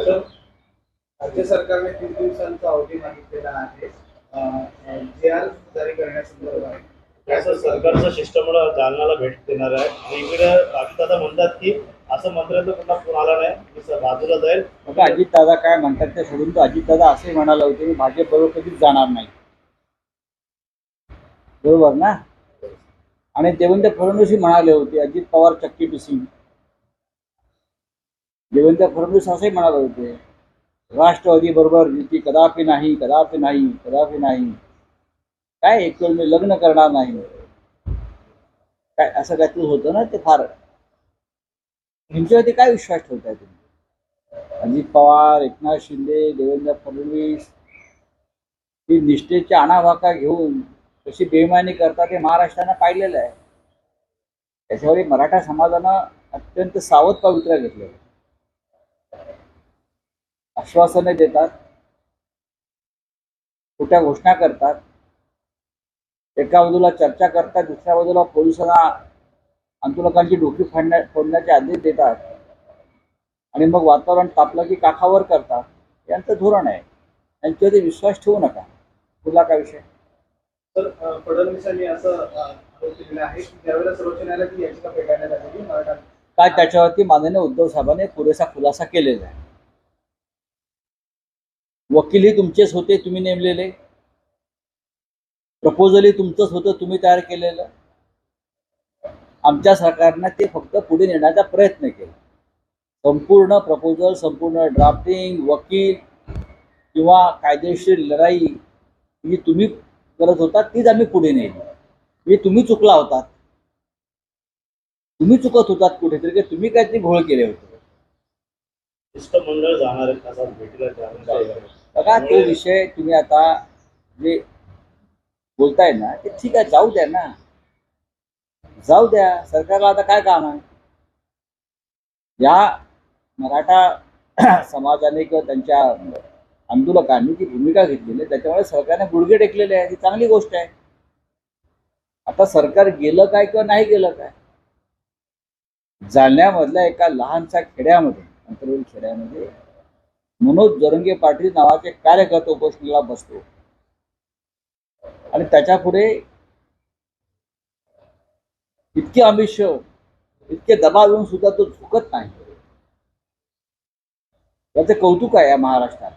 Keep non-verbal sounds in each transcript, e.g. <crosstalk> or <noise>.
राज्य सरकारने तीन दिवसांचा अवधी मागितलेला आहे. जे आर जारी करण्यासंदर्भात असं सरकारचं शिष्टमंडळ जालन्याला भेट देणार आहे. आणि इकडे अजितदादा म्हणतात की असं मंत्र्यांचा पुन्हा फोन आला नाही. मी बाजूला जाईल. बघा अजितदादा काय म्हणतात ते सोडून तर अजितदादा असे म्हणाले होते मी भाजपबरोबर कधीच जाणार नाही. बरोबर ना? आणि देवेंद्र फडणवीस म्हणाले होते अजित पवार चक्की पिसिंग देवेंद्र फडणवीस असे म्हणाले होते राष्ट्रवादी बरोबर युती कदापि नाही कदापि नाही कदापि नाही. काय एक वेळ मी लग्न करणार नाही. काय असं काय होतं ना ते फार. ह्यांच्यावरती काय विश्वास ठेवताय तुम्ही? अजित पवार एकनाथ शिंदे देवेंद्र फडणवीस ही निष्ठेची आणाभाका घेऊन कशी बेमानी करतात हे महाराष्ट्रानं पाहिलेलं आहे. त्याच्यावर मराठा समाजानं अत्यंत सावध पवित्रा घेतलेलं आहे. आश्वासने देतात. खोट्या घोषणा करतात. एका बाजूला चर्चा करतात दुसऱ्या बाजूला पोलिसांना आंदोलकांची डोकी फाडण्या फोडण्याचे आदेश देतात. आणि मग वातावरण तापलं की काठावर करतात. यांचं धोरण आहे. यांच्यावरती विश्वास ठेवू नका. तुला काय विषय? तर अ, फडणवीसांनी असं केलेला आहे की सर्वोच्च न्यायालयात याचिका फेटाळण्यात मराठा काय त्याच्यावरती माननीय उद्धव साहेबांनी पुरेसा खुलासा केलेला आहे. वकीलही तुमचेच होते तुम्ही नेमलेले? प्रपोजलही तुमचंच होतं तुम्ही तयार केलेलं? आमच्या सरकारनं ते फक्त पुढे नेण्याचा प्रयत्न केला. संपूर्ण प्रपोजल संपूर्ण ड्राफ्टिंग वकील किंवा कायदेशीर लढाई जी तुम्ही करत होता तीच आम्ही पुढे नेली. म्हणजे तुम्ही चुकला होतात. तुम्ही चुकत होतात कुठेतरी की तुम्ही काहीतरी घोळ केले होते. शिष्टमंडळ जाणार आहे भेटीला बघा तो विषय तुम्ही आता जे बोलताय ना ते ठीक आहे जाऊ द्या ना. जाऊ द्या सरकारला आता काय काम आहे? या मराठा <clears throat> समाजाने किंवा त्यांच्या आंदोलकांनी जी भूमिका घेतलेली आहे त्याच्यामुळे सरकारने गुडघे टेकलेले आहे ही चांगली गोष्ट आहे. आता सरकार गेलं काय किंवा नाही गेलं काय? जालन्यामधल्या एका लहानशा खेड्यामध्ये अंतरवेल खेड्यामध्ये मनोज जरंगे पाटील नावाचे कार्यकर्ते उपोषणाला बसतो. आणि त्याच्या पुढे इतके आमिष इतके दबाव येऊन सुद्धा तो झुकत नाही. याचं कौतुक आहे या महाराष्ट्रात.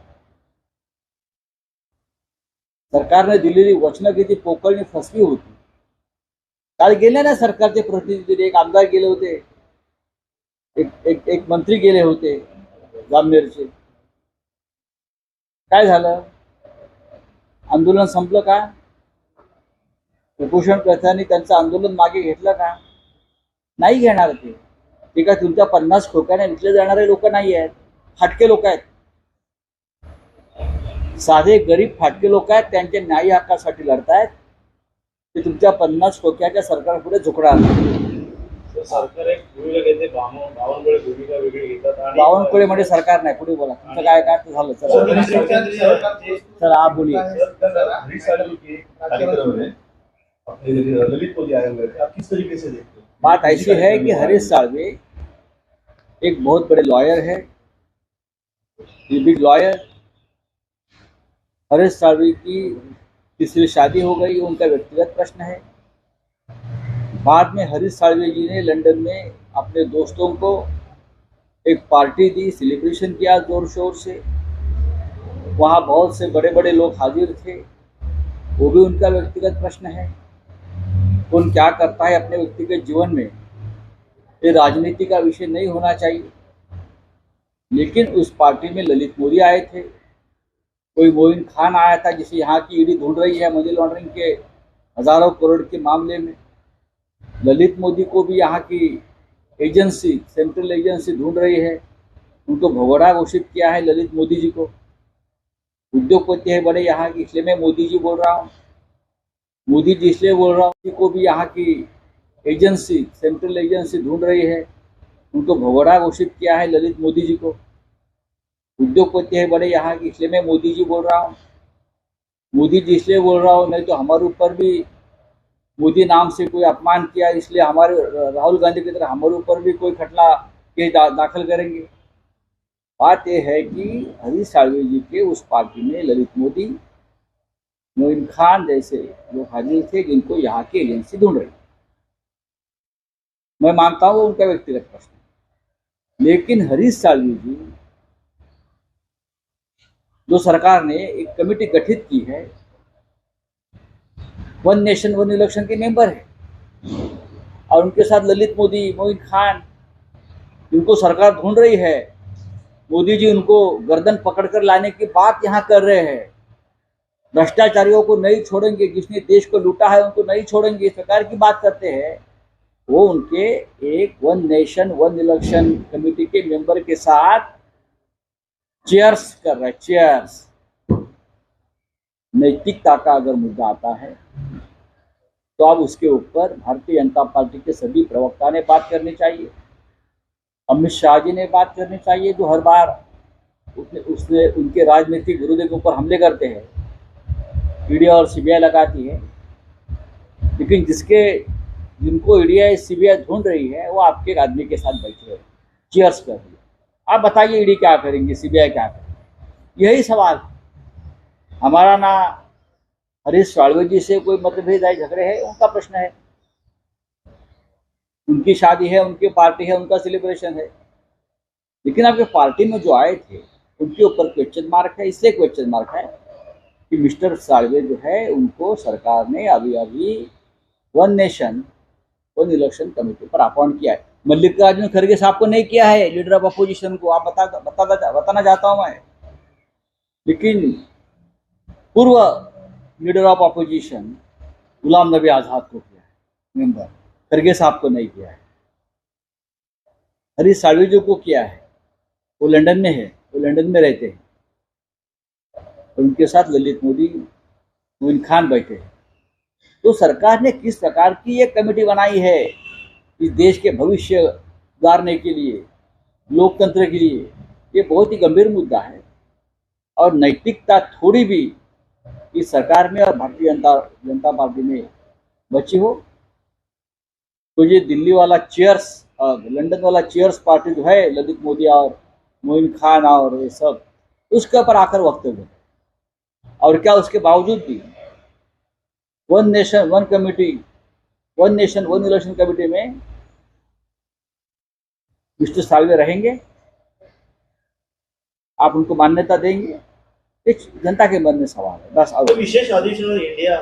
सरकारने दिलेली वचनं किती पोकळणी फसवी होती. काल गेले ना सरकारचे प्रतिनिधी एक आमदार गेले होते. एक एक एक मंत्री गेले होते जामनेरचे. काय झालं? आंदोलन संपलं का? कुपोषणकर्त्यांनी त्यांचं आंदोलन मागे घेतलं का? नाही घेणार ते. ते काय तुमच्या पन्नास खोक्याने विकले जाणारे लोक नाही आहेत? फाटके लोक आहेत. साधे गरीब फाटके लोक आहेत त्यांच्या न्याय हक्कासाठी लढतायत. ते तुमच्या पन्नास खोक्याच्या सरकारपुढे झुकणार. बावनकुळे बावनकुळे म्हणजे सरकार नाही पुढे बोला तुमचं काय काय ते झालं चला चला आप बोलिए हैं बात ऐसी है कि हरीश साळवे एक बहुत बड़े लॉयर है बिग लॉयर हरीश साळवे की तीसरी शादी हो गई उनका व्यक्तिगत प्रश्न है बाद में हरीश साळवे जी ने लंदन में अपने दोस्तों को एक पार्टी दी सेलिब्रेशन किया ज़ोर शोर से। वहाँ बहुत से बड़े बड़े लोग हाजिर थे। वो भी उनका व्यक्तिगत प्रश्न है। कौन क्या करता है अपने व्यक्तिगत जीवन में? ये राजनीति का विषय नहीं होना चाहिए। लेकिन उस पार्टी में ललित मोदी आए थे। कोई मोइन खान आया था जिसे यहाँ की ईडी ढूंढ रही है मनी लॉन्ड्रिंग के हज़ारों करोड़ के मामले में। ललित मोदी को भी यहाँ की एजेंसी, सेंट्रल एजेंसी ढूंढ रही है। उनको भगोड़ा घोषित किया है ललित मोदी जी को। उद्योगपति है बड़े यहाँ की, इसलिए मैं मोदी जी बोल रहा हूँ। मोदी जी इसलिए बोल रहा हूँ को भी यहाँ की एजेंसी, सेंट्रल एजेंसी ढूंढ रही है। उनको भगोड़ा घोषित किया है ललित मोदी जी को। उद्योगपति है बड़े यहाँ की, इसलिए मैं मोदी जी बोल रहा हूँ। मोदी जी इसलिए बोल रहा हूँ, नहीं तो हमारे ऊपर भी मोदी नाम से कोई अपमान किया इसलिए हमारे राहुल गांधी की तरह हमारे ऊपर भी कोई खटला केस दा, दाखिल करेंगे। बात यह है कि हरीश साळवे जी के उस पार्टी में ललित मोदी मोइन खान जैसे लोग हाजिर थे जिनको यहाँ की एजेंसी ढूंढ रही। मैं मानता हूँ उनका व्यक्तिगत प्रश्न लेकिन हरीश साळवी जी जो सरकार ने एक कमेटी गठित की है वन नेशन वन इलेक्शन के मेंबर है। और उनके साथ ललित मोदी, मोइन खान इनको सरकार ढूंढ रही है, मोदी जी उनको गर्दन पकड़कर लाने की बात यहाँ कर रहे हैं। भ्रष्टाचारियों को नहीं छोड़ेंगे, जिसने देश को लूटा है, उनको नहीं छोड़ेंगे। इस प्रकार की बात करते हैं। वो उनके एक one nation one election committee के मेंबर के साथ चेयर्स कर रहे हैं चेयर्स नैतिकता का अगर मुद्दा आता है तो अब उसके ऊपर भारतीय जनता पार्टी के सभी प्रवक्ता ने बात करनी चाहिए। अमित शाह जी ने बात करनी चाहिए जो हर बार उसने उसने उनके राजनीतिक विरोधी के ऊपर हमले करते हैं। ईडी और सीबीआई लगाती है। लेकिन जिसके, जिनको ईडी सीबीआई ढूंढ रही है, वो आपके एक आदमी के साथ बैठे हैं। चेयर्स कर रही है। आप बताइए ईडी क्या करेंगे, सीबीआई क्या करेंगे? यही सवाल। हमारा ना हरीश साळवे जी से कोई मतभेद है झगड़े है? उनका प्रश्न है। उनकी शादी है, उनकी पार्टी है, उनका सेलिब्रेशन है। लेकिन आपके पार्टी में जो आए थे, उनके ऊपर क्वेश्चन मार्क है। इसलिए क्वेश्चन मार्क है कि मिस्टर साळवे जो है, उनको सरकार ने अभी अभी one nation one election committee पर अपॉइंट किया है। मल्लिकार्जुन खड़गे साहब को नहीं किया है लीडर ऑफ़ अपोजिशन को। आप बता, बताना चाहता हूँ मैं। लेकिन पूर्व leader of opposition Ghulam Nabi Azad को किया है मेंबर खड़गे साहब को नहीं किया है। हरीश जी को किया है, वो लंदन में है, वो लंदन में रहते हैं। उनके साथ ललित मोदी, मोइन खान बैठे हैं। तो सरकार ने किस प्रकार की एक कमेटी बनाई है, इस देश के भविष्य सुधारने के लिए, लोकतंत्र के लिए, ये बहुत ही गंभीर मुद्दा है। और नैतिकता थोड़ी भी इस सरकार में और भारतीय जनता जनता पार्टी में बची हो। तो ये दिल्ली वाला चेयर्स लंदन वाला चेयर्स पार्टी जो है, ललित मोदी और मोइन खान और ये सब, उसके ऊपर आकर वक्तव्य और क्या उसके बावजूद भी one nation, one committee, one nation, one election committee में मिस्टर सालवे रहेंगे। आप उनको मान्यता देंगे। जनता के मन में सवाल है। बस और विशेष अधिवेशन इंडिया